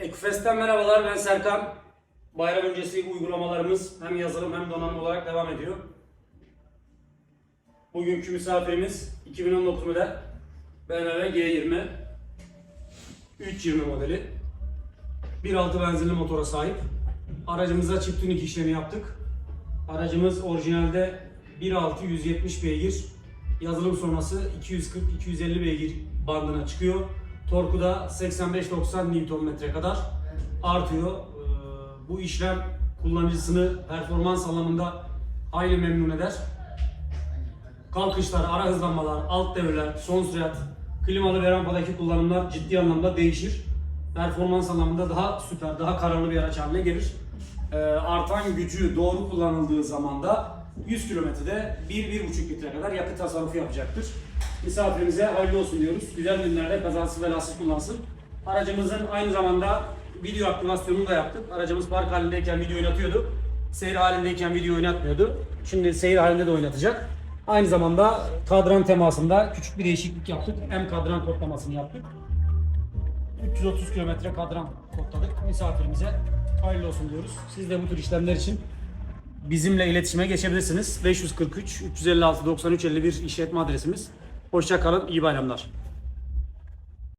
Ekufest'ten merhabalar ben Serkan. Bayram öncesi uygulamalarımız hem yazılım hem donanım olarak devam ediyor. Bugünkü misafirimiz 2019 model BMW G20 320 modeli 1.6 benzinli motora sahip. Aracımıza çift tuning işlemi yaptık. Aracımız orijinalde 1.6 170 beygir. Yazılım sonrası 240-250 beygir bandına çıkıyor. Torku da 85-90 Nm kadar artıyor. Ee, Bu işlem kullanıcısını performans anlamında aynı memnun eder. Kalkışlar, ara hızlanmalar, alt devirler, son sürat, klimalı ve rampadaki kullanımlar ciddi anlamda değişir. Performans anlamında daha süper, daha kararlı bir araç haline gelir. Ee, artan gücü doğru kullanıldığı zaman da 100 kilometrede 1-1,5 litre kadar yakıt tasarrufu yapacaktır. Misafirimize hayırlı olsun diyoruz. Güzel günlerde kazasız belasız kullansın. Aracımızın aynı zamanda video aktivasyonunu da yaptık. Aracımız park halindeyken video oynatıyordu. Seyir halindeyken video oynatmıyordu. Şimdi seyir halinde de oynatacak. Aynı zamanda kadran temasında küçük bir değişiklik yaptık. Hem kadran kodlamasını yaptık. 330 kilometre kadran kodladık. Misafirimize hayırlı olsun diyoruz. Siz de bu tür işlemler için bizimle iletişime geçebilirsiniz. 543 356 93 51 işletme adresimiz. Hoşça kalın, iyi bayramlar.